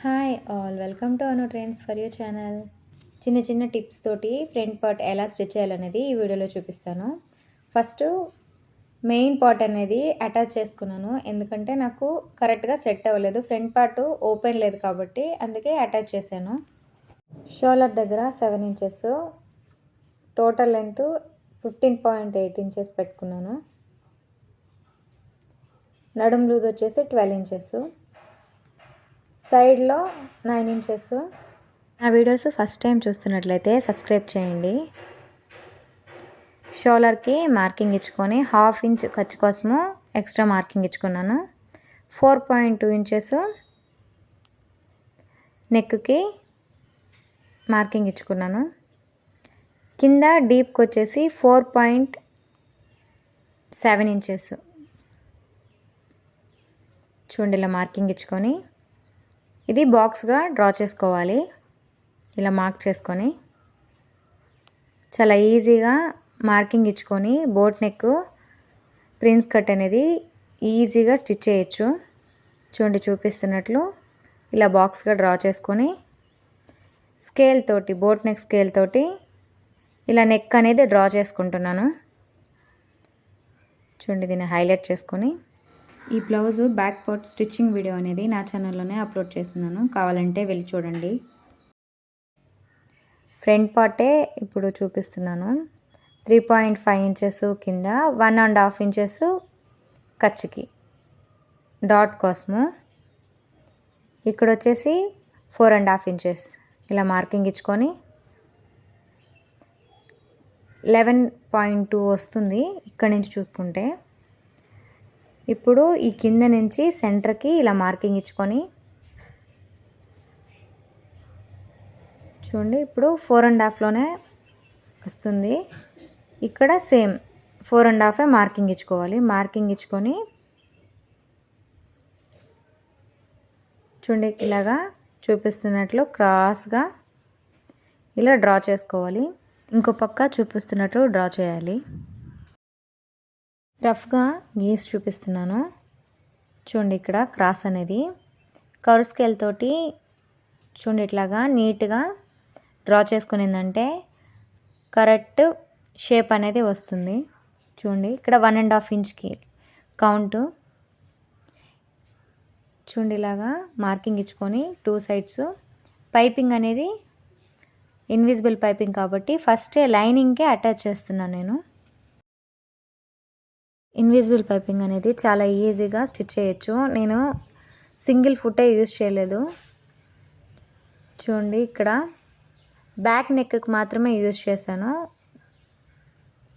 Hi all welcome to Anu trends for you channel చిన్న చిన్న tips తోటి front part ఎలా స్టిచ్ చేయాలనేది ఈ వీడియోలో చూపిస్తాను. ఫస్ట్ మెయిన్ పార్ట్ అనేది అటాచ్ చేసుకున్నాను. ఎందుకంటే నాకు కరెక్ట్గా సెట్ అవ్వలేదు. ఫ్రంట్ పార్ట్ ఓపెన్ లేదు కాబట్టి అందుకే అటాచ్ చేశాను. షోలర్ దగ్గర seven inches total length fifteen point eight inches పెట్టుకున్నాను. నడుం లూజ్ వచ్చేసి ట్వెల్వ్ ఇంచెస్ సైడ్లో నైన్ ఇంచెస్. నా వీడియోస్ ఫస్ట్ టైం చూస్తున్నట్లయితే సబ్స్క్రైబ్ చేయండి. షోలర్కి మార్కింగ్ ఇచ్చుకొని హాఫ్ ఇంచ్ ఖర్చు కోసము ఎక్స్ట్రా మార్కింగ్ ఇచ్చుకున్నాను. ఫోర్ పాయింట్ టూ ఇంచెస్ నెక్కి మార్కింగ్ ఇచ్చుకున్నాను. కింద డీప్కి వచ్చేసి ఫోర్ పాయింట్ సెవెన్ ఇంచెస్. చూడండి ఇలా మార్కింగ్ ఇచ్చుకొని. ఇది బాక్స్గా డ్రా చేసుకోవాలి. ఇలా మార్క్ చేసుకొని. చాలా ఈజీగా మార్కింగ్ ఇచ్చుకొని బోట్ నెక్ ప్రిన్స్ కట్ అనేది ఈజీగా స్టిచ్ చేయొచ్చు. చూడండి చూపిస్తున్నట్లు. ఇలా బాక్స్గా డ్రా చేసుకొని స్కేల్ తోటి బోట్ నెక్ స్కేల్ తోటి ఇలా నెక్ అనేది డ్రా చేసుకుంటున్నాను. చూడండి దీన్ని హైలైట్ చేసుకొని. ఈ blouse back part stitching video అనేది నా ఛానల్లోనే అప్లోడ్ చేస్తున్నాను. కావాలంటే వెళ్ళి చూడండి. ఫ్రంట్ పార్టే ఇప్పుడు చూపిస్తున్నాను. త్రీ పాయింట్ ఫైవ్ ఇంచెస్ కింద వన్ అండ్ హాఫ్ ఇంచెస్ ఖర్చుకి. డాట్ కోసము. ఇక్కడ వచ్చేసి ఫోర్ అండ్ హాఫ్ ఇంచెస్. ఇలా మార్కింగ్ ఇచ్చుకొని లెవెన్ పాయింట్ టూ వస్తుంది. ఇక్కడ నుంచి చూసుకుంటే. ఇప్పుడు ఈ కింద నుంచి సెంటర్కి ఇలా మార్కింగ్ ఇచ్చుకొని చూడండి ఇప్పుడు ఫోర్ అండ్ హాఫ్లోనే వస్తుంది. ఇక్కడ సేమ్ ఫోర్ అండ్ హాఫే మార్కింగ్ ఇచ్చుకోవాలి. మార్కింగ్ ఇచ్చుకొని చూడండి ఇలాగా చూపిస్తున్నట్లు క్రాస్గా ఇలా డ్రా చేసుకోవాలి. ఇంకో పక్క చూపిస్తున్నట్లు డ్రా చేయాలి. రఫ్గా గీసి చూపిస్తున్నాను. చూడండి ఇక్కడ క్రాస్ అనేది. కవర్ స్కేల్ తోటి చూడండి ఇట్లాగా నీట్గా డ్రా చేసుకునిందంటే కరెక్ట్ షేప్ అనేది వస్తుంది. చూడండి ఇక్కడ వన్ అండ్ హాఫ్ ఇంచ్కి కౌంటు. చూడండి ఇలాగా మార్కింగ్ ఇచ్చుకొని టూ సైడ్స్. పైపింగ్ అనేది ఇన్విజిబుల్ పైపింగ్ కాబట్టి ఫస్ట్ లైనింగ్కే అటాచ్ చేస్తున్నాను నేను. ఇన్విజిబుల్ పైపింగ్ అనేది చాలా ఈజీగా స్టిచ్ చేయొచ్చు. నేను సింగిల్ ఫుటే యూజ్ చేయలేదు. చూడండి ఇక్కడ బ్యాక్ నెక్కి మాత్రమే యూజ్ చేశాను.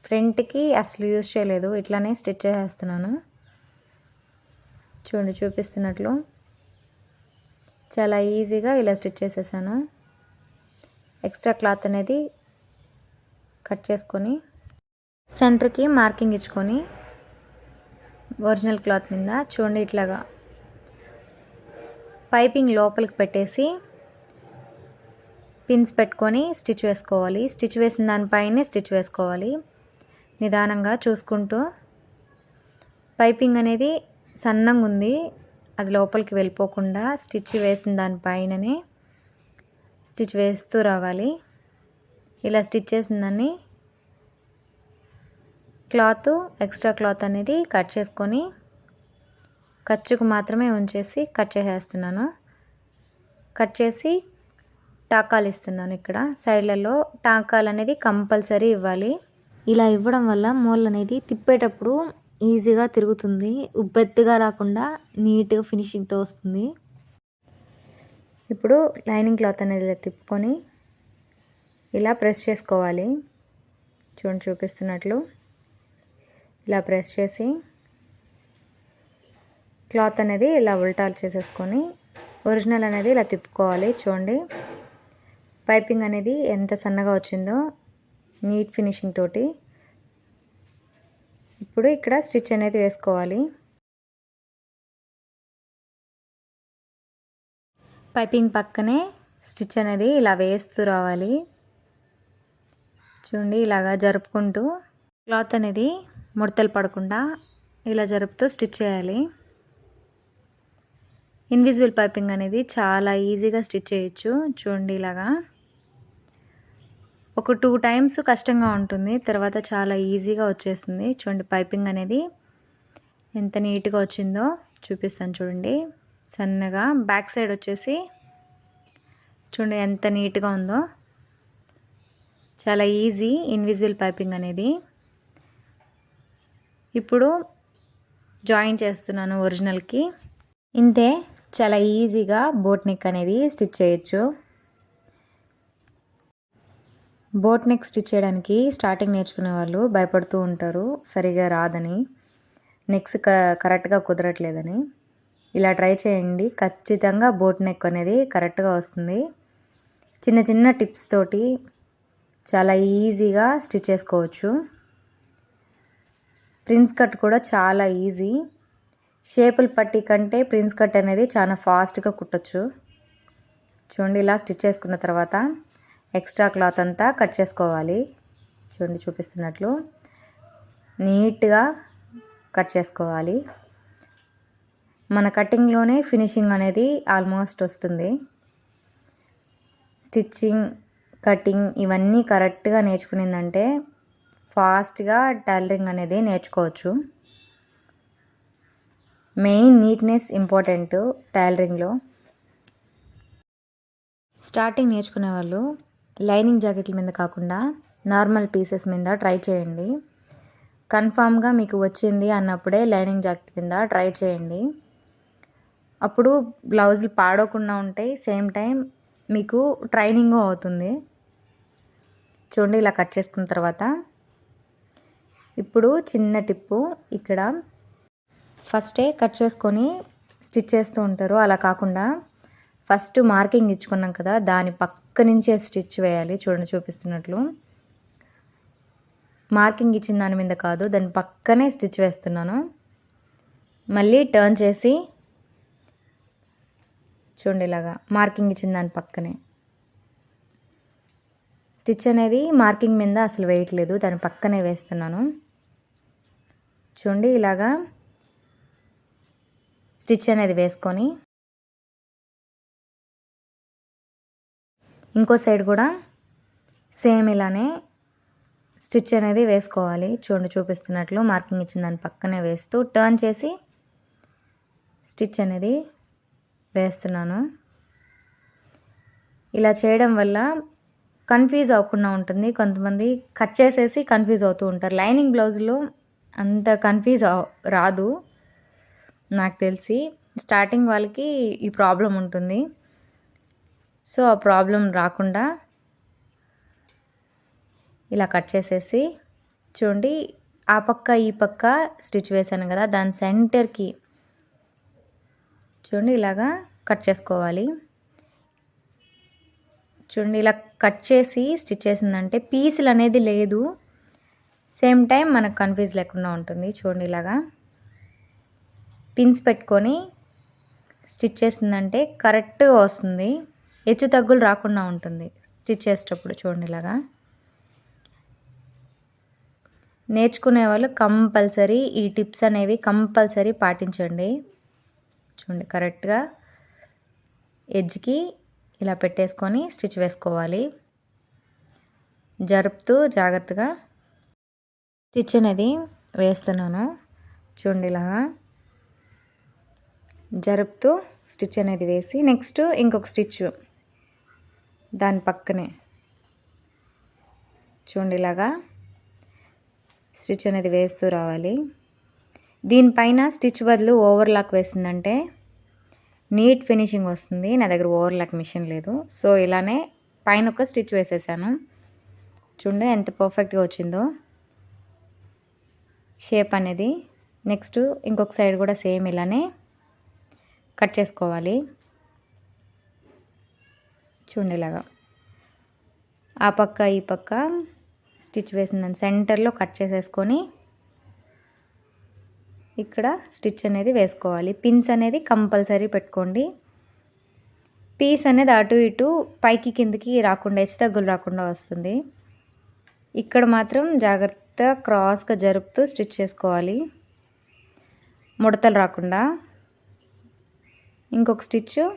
ఫ్రంట్కి అసలు యూజ్ చేయలేదు. ఇట్లానే స్టిచ్ చేసేస్తున్నాను. చూడండి చూపిస్తున్నట్లు. చాలా ఈజీగా ఇలా స్టిచ్ చేసేసాను. ఎక్స్ట్రా క్లాత్ అనేది కట్ చేసుకొని సెంటర్కి మార్కింగ్ ఇచ్చుకొని ఒరిజినల్ క్లాత్ మీద చూడండి ఇట్లాగా. పైపింగ్ లోపలికి పెట్టేసి పిన్స్ పెట్టుకొని స్టిచ్ వేసుకోవాలి. స్టిచ్ వేసిన దానిపైనే స్టిచ్ వేసుకోవాలి. నిదానంగా చూసుకుంటూ పైపింగ్ అనేది సన్నంగా ఉంది. అది లోపలికి వెళ్ళిపోకుండా స్టిచ్ వేసిన దానిపైననే స్టిచ్ వేస్తూ రావాలి. ఇలా స్టిచ్ చేసిందని క్లాత్ ఎక్స్ట్రా క్లాత్ అనేది కట్ చేసుకొని ఖర్చుకు మాత్రమే ఉంచేసి కట్ చేసేస్తున్నాను. కట్ చేసి టాకాలు ఇస్తున్నాను ఇక్కడ. సైడ్లలో టాకాలు అనేది కంపల్సరీ ఇవ్వాలి. ఇలా ఇవ్వడం వల్ల మూల అనేది తిప్పేటప్పుడు ఈజీగా తిరుగుతుంది. ఉబ్బెత్తుగా రాకుండా నీట్గా ఫినిషింగ్తో వస్తుంది. ఇప్పుడు లైనింగ్ క్లాత్ అనేది తిప్పుకొని ఇలా ప్రెస్ చేసుకోవాలి. చూడండి చూపిస్తున్నట్లు. ఇలా ప్రెస్ చేసి క్లాత్ అనేది ఇలా ఉల్టాలు చేసేసుకొని ఒరిజినల్ అనేది ఇలా తిప్పుకోవాలి చూడండి. పైపింగ్ అనేది ఎంత సన్నగా వచ్చిందో నీట్ ఫినిషింగ్ తోటి. ఇప్పుడు ఇక్కడ స్టిచ్ అనేది వేసుకోవాలి. పైపింగ్ పక్కనే స్టిచ్ అనేది ఇలా వేస్తూ రావాలి. చూడండి ఇలాగా జరుపుకుంటూ క్లాత్ అనేది ముడతలు పడకుండా ఇలా జరుపుతూ స్టిచ్ చేయాలి. ఇన్విజిబుల్ పైపింగ్ అనేది చాలా ఈజీగా స్టిచ్ చేయొచ్చు. చూడండి ఇలాగా. ఒక టూ టైమ్స్ కష్టంగా ఉంటుంది. తర్వాత చాలా ఈజీగా వచ్చేస్తుంది. చూడండి పైపింగ్ అనేది ఎంత నీట్గా వచ్చిందో చూపిస్తాను చూడండి. సన్నగా బ్యాక్ సైడ్ వచ్చేసి చూడండి ఎంత నీట్గా ఉందో. చాలా ఈజీ ఇన్విజిబుల్ పైపింగ్ అనేది. ఇప్పుడు జాయిన్ చేస్తున్నాను ఒరిజినల్కి. ఇంతే చాలా ఈజీగా బోట్ నెక్ అనేది స్టిచ్ చేయొచ్చు. బోట్ నెక్ స్టిచ్ చేయడానికి స్టార్టింగ్ నేర్చుకునే వాళ్ళు భయపడుతూ ఉంటారు సరిగా రాదని. నెక్స్ క కరెక్ట్గా కుదరట్లేదని. ఇలా ట్రై చేయండి ఖచ్చితంగా బోట్ నెక్ అనేది కరెక్ట్గా వస్తుంది. చిన్న చిన్న టిప్స్ తోటి చాలా ఈజీగా స్టిచ్ చేసుకోవచ్చు. ప్రిన్స్ కట్ కూడా చాలా ఈజీ. షేపులు పట్టి కంటే ప్రిన్స్ కట్ అనేది చాలా ఫాస్ట్గా కుట్టచ్చు. చూడండి ఇలా స్టిచ్ చేసుకున్న తర్వాత ఎక్స్ట్రా క్లాత్ అంతా కట్ చేసుకోవాలి. చూడండి చూపిస్తున్నట్లు. నీట్గా కట్ చేసుకోవాలి. మన కటింగ్లోనే ఫినిషింగ్ అనేది ఆల్మోస్ట్ వస్తుంది. స్టిచ్చింగ్ కటింగ్ ఇవన్నీ కరెక్ట్గా నేర్చుకునిందంటే ఫాస్ట్గా టైలరింగ్ అనేది నేర్చుకోవచ్చు. మెయిన్ నీట్నెస్ ఇంపార్టెంట్ టైలరింగ్లో. స్టార్టింగ్ నేర్చుకునే వాళ్ళు లైనింగ్ జాకెట్ల మీద కాకుండా నార్మల్ పీసెస్ మీద ట్రై చేయండి. కన్ఫామ్గా మీకు వచ్చింది అన్నప్పుడే లైనింగ్ జాకెట్ మీద ట్రై చేయండి. అప్పుడు బ్లౌజులు పాడవకుండా ఉంటాయి సేమ్ టైం మీకు ట్రైనింగ్ అవుతుంది. చూడండి ఇలా కట్ చేసుకున్న తర్వాత ఇప్పుడు చిన్న టిప్పు. ఇక్కడ ఫస్టే కట్ చేసుకొని స్టిచ్ చేస్తూ ఉంటారు. అలా కాకుండా ఫస్ట్ మార్కింగ్ ఇచ్చుకున్నాం కదా దాని పక్క నుంచే స్టిచ్ వేయాలి. చూడండి చూపిస్తున్నట్లు. మార్కింగ్ ఇచ్చిన దాని మీద కాదు దాని పక్కనే స్టిచ్ వేస్తున్నాను. మళ్ళీ టర్న్ చేసి చూడండి ఇలాగా మార్కింగ్ ఇచ్చిన దాని పక్కనే. స్టిచ్ అనేది మార్కింగ్ మీద అసలు వేయట్లేదు దాని పక్కనే వేస్తున్నాను. చూడండి ఇలాగా. స్టిచ్ అనేది వేసుకొని. ఇంకో సైడ్ కూడా సేమ్ ఇలానే స్టిచ్ అనేది వేసుకోవాలి. చూడండి చూపిస్తున్నట్లు మార్కింగ్ ఇచ్చిన దాని పక్కనే వేస్తూ టర్న్ చేసి స్టిచ్ అనేది వేస్తున్నాను. ఇలా చేయడం వల్ల కన్ఫ్యూజ్ అవ్వకుండా ఉంటుంది. కొంతమంది కట్ చేసేసి కన్ఫ్యూజ్ అవుతూ ఉంటారు. లైనింగ్ బ్లౌజ్లో అంత కన్ఫ్యూజ్ రాదు. నాకు తెలిసి స్టార్టింగ్ వాళ్ళకి ఈ ప్రాబ్లం ఉంటుంది. సో ఆ ప్రాబ్లం రాకుండా ఇలా కట్ చేసేసి చూడండి ఆ పక్క ఈ పక్క స్టిచ్ వేసాను కదా దాని సెంటర్కి చూడండి ఇలాగా కట్ చేసుకోవాలి. చూడండి ఇలా కట్ చేసి స్టిచ్ చేసిందంటే పీసులు అనేది లేదు. సేమ్ టైం మనకు కన్ఫ్యూజ్ లేకుండా ఉంటుంది చూడండి ఇలాగా. పిన్స్ పెట్టుకొని స్టిచ్ చేసిందంటే కరెక్ట్గా వస్తుంది. హెచ్చు తగ్గులు రాకుండా ఉంటుంది స్టిచ్ చేసేటప్పుడు చూడండి ఇలాగా. నేర్చుకునే వాళ్ళు కంపల్సరీ ఈ టిప్స్ అనేవి కంపల్సరీ పాటించండి. చూడండి కరెక్ట్గా ఎడ్జ్కి ఇలా పెట్టేసుకొని స్టిచ్ వేసుకోవాలి. జరుపుతూ జాగ్రత్తగా స్టిచ్ అనేది వేస్తున్నాను. చూడండి ఇలాగా జరుపుతూ స్టిచ్ అనేది వేసి నెక్స్ట్ ఇంకొక స్టిచ్ దాని పక్కనే. చూడండి ఇలాగా స్టిచ్ అనేది వేస్తూ రావాలి. దీనిపైన స్టిచ్ బదులు ఓవర్లాక్ వేసిందంటే నీట్ ఫినిషింగ్ వస్తుంది. నా దగ్గర ఓవర్లాక్ మిషన్ లేదు. సో ఇలానే పైన ఒక స్టిచ్ వేసేసాను. చూడండి ఎంత పర్ఫెక్ట్గా వచ్చిందో. షేప్ అనేది నెక్స్ట్ ఇంకొక సైడ్ కూడా సేమ్ ఇలానే కట్ చేసుకోవాలి. చూడండి ఇలాగా. ఆ పక్క ఈ పక్క స్టిచ్ వేసిందని సెంటర్లో కట్ చేసేసుకొని ఇక్కడ స్టిచ్ అనేది వేసుకోవాలి. పిన్స్ అనేది కంపల్సరీ పెట్టుకోండి. పీస్ అనేది అటు ఇటు పైకి కిందకి రాకుండా హెచ్చు తగ్గులు రాకుండా వస్తుంది. ఇక్కడ మాత్రం జాగ్రత్తగా క్రాస్గా జరుపుతూ స్టిచ్ చేసుకోవాలి. ముడతలు రాకుండా. ఇంకొక స్టిచ్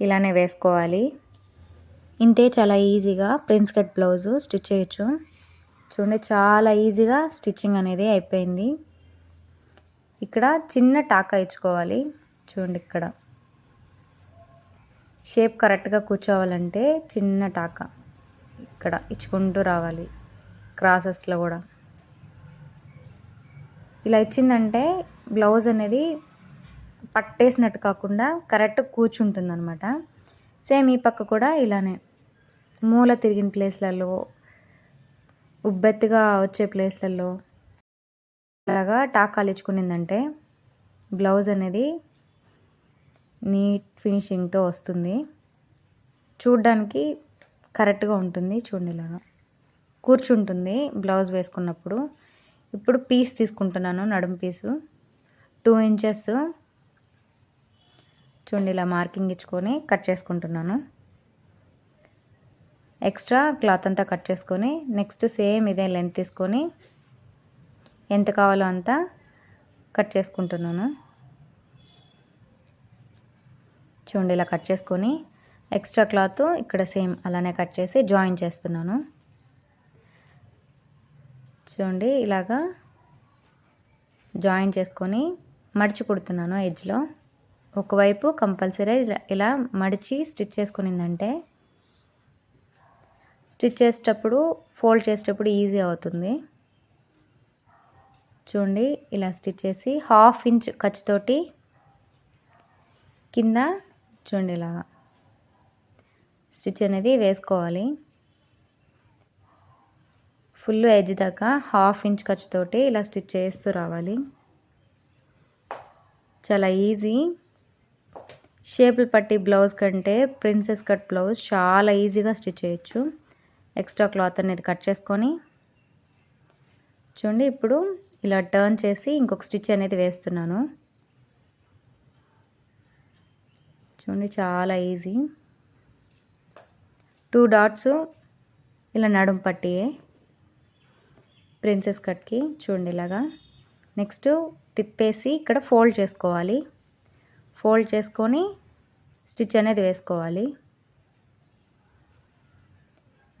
ఇలానే వేసుకోవాలి. ఇంతే చాలా ఈజీగా ప్రిన్స్ కట్ బ్లౌజు స్టిచ్ చేయొచ్చు. చూడండి చాలా ఈజీగా స్టిచ్చింగ్ అనేది అయిపోయింది. ఇక్కడ చిన్న టాకా ఇచ్చుకోవాలి. చూడండి ఇక్కడ. షేప్ కరెక్ట్గా కూర్చోవాలంటే చిన్న టాకా. ఇక్కడ ఇచ్చుకుంటూ రావాలి. క్రాసెస్లో కూడా. ఇలా ఇచ్చిందంటే బ్లౌజ్ అనేది పట్టేసినట్టు కాకుండా కరెక్ట్ కూర్చుంటుంది అనమాట సేమ్ ఈ పక్క కూడా ఇలానే. మూల తిరిగిన ప్లేస్లలో ఉబ్బెత్తుగా వచ్చే ప్లేస్లలో అలాగా టాకాలు ఇచ్చుకునిందంటే బ్లౌజ్ అనేది నీట్ ఫినిషింగ్తో వస్తుంది. చూడ్డానికి కరెక్ట్గా ఉంటుంది చూడండి ఇలాగా. కూర్చుంటుంది బ్లౌజ్ వేసుకున్నప్పుడు. ఇప్పుడు పీస్ తీసుకుంటున్నాను నడుము పీసు. Two inches. చూడండి ఇలా మార్కింగ్ ఇచ్చుకొని కట్ చేసుకుంటున్నాను. ఎక్స్ట్రా క్లాత్ అంతా కట్ చేసుకొని నెక్స్ట్ సేమ్ ఇదే లెంత్ తీసుకొని ఎంత కావాలో అంతా కట్ చేసుకుంటున్నాను. చూడండి ఇలా కట్ చేసుకొని ఎక్స్ట్రా క్లాత్ ఇక్కడ సేమ్ అలానే కట్ చేసి జాయిన్ చేస్తున్నాను. చూడండి ఇలాగా జాయిన్ చేసుకొని మడిచి కుడుతున్నాను ఎడ్జ్లో. ఒకవైపు కంపల్సరీ ఇలా ఇలా మడిచి స్టిచ్ చేసుకునిందంటే స్టిచ్ చేసేటప్పుడు ఫోల్డ్ చేసేటప్పుడు ఈజీ అవుతుంది. చూడండి ఇలా స్టిచ్ చేసి హాఫ్ ఇంచ్ ఖర్చుతోటి కింద చూడండి ఇలాగా స్టిచ్ అనేది వేసుకోవాలి. ఫుల్ ఎడ్జ్ దాకా హాఫ్ ఇంచ్ ఖర్చుతోటి ఇలా స్టిచ్ చేస్తూ రావాలి. చాలా ఈజీ. షేపులు పట్టి బ్లౌజ్ కంటే ప్రిన్సెస్ కట్ బ్లౌజ్ చాలా ఈజీగా స్టిచ్ చేయొచ్చు. ఎక్స్ట్రా క్లాత్ అనేది కట్ చేసుకొని. చూడండి ఇప్పుడు ఇలా టర్న్ చేసి ఇంకొక స్టిచ్ అనేది వేస్తున్నాను. చూడండి చాలా ఈజీ. టూ డాట్స్ ఇలా నడుం పట్టి ప్రిన్సెస్ కట్కి చూడండి ఇలాగా. నెక్స్ట్ తిప్పేసి ఇక్కడ ఫోల్డ్ చేసుకోవాలి. ఫోల్డ్ చేసుకొని స్టిచ్ అనేది వేసుకోవాలి.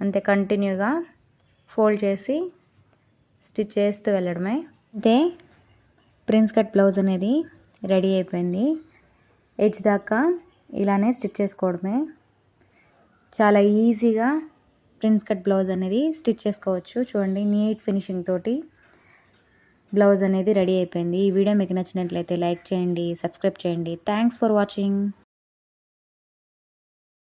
అంతే కంటిన్యూగా ఫోల్డ్ చేసి స్టిచ్ చేస్తూ వెళ్ళడమే. అయితే ప్రిన్స్ కట్ బ్లౌజ్ అనేది రెడీ అయిపోయింది. ఎడ్జ్ దాకా ఇలానే స్టిచ్ చేసుకోవడమే. చాలా ఈజీగా ప్రిన్స్ కట్ బ్లౌజ్ అనేది స్టిచ్ చేసుకోవచ్చు. చూడండి నీట్ ఫినిషింగ్ తోటి బ్లౌజ్ అనేది రెడీ అయిపోయింది. ఈ వీడియో మీకు నచ్చినట్లయితే లైక్ చేయండి సబ్స్క్రైబ్ చేయండి. Thanks for watching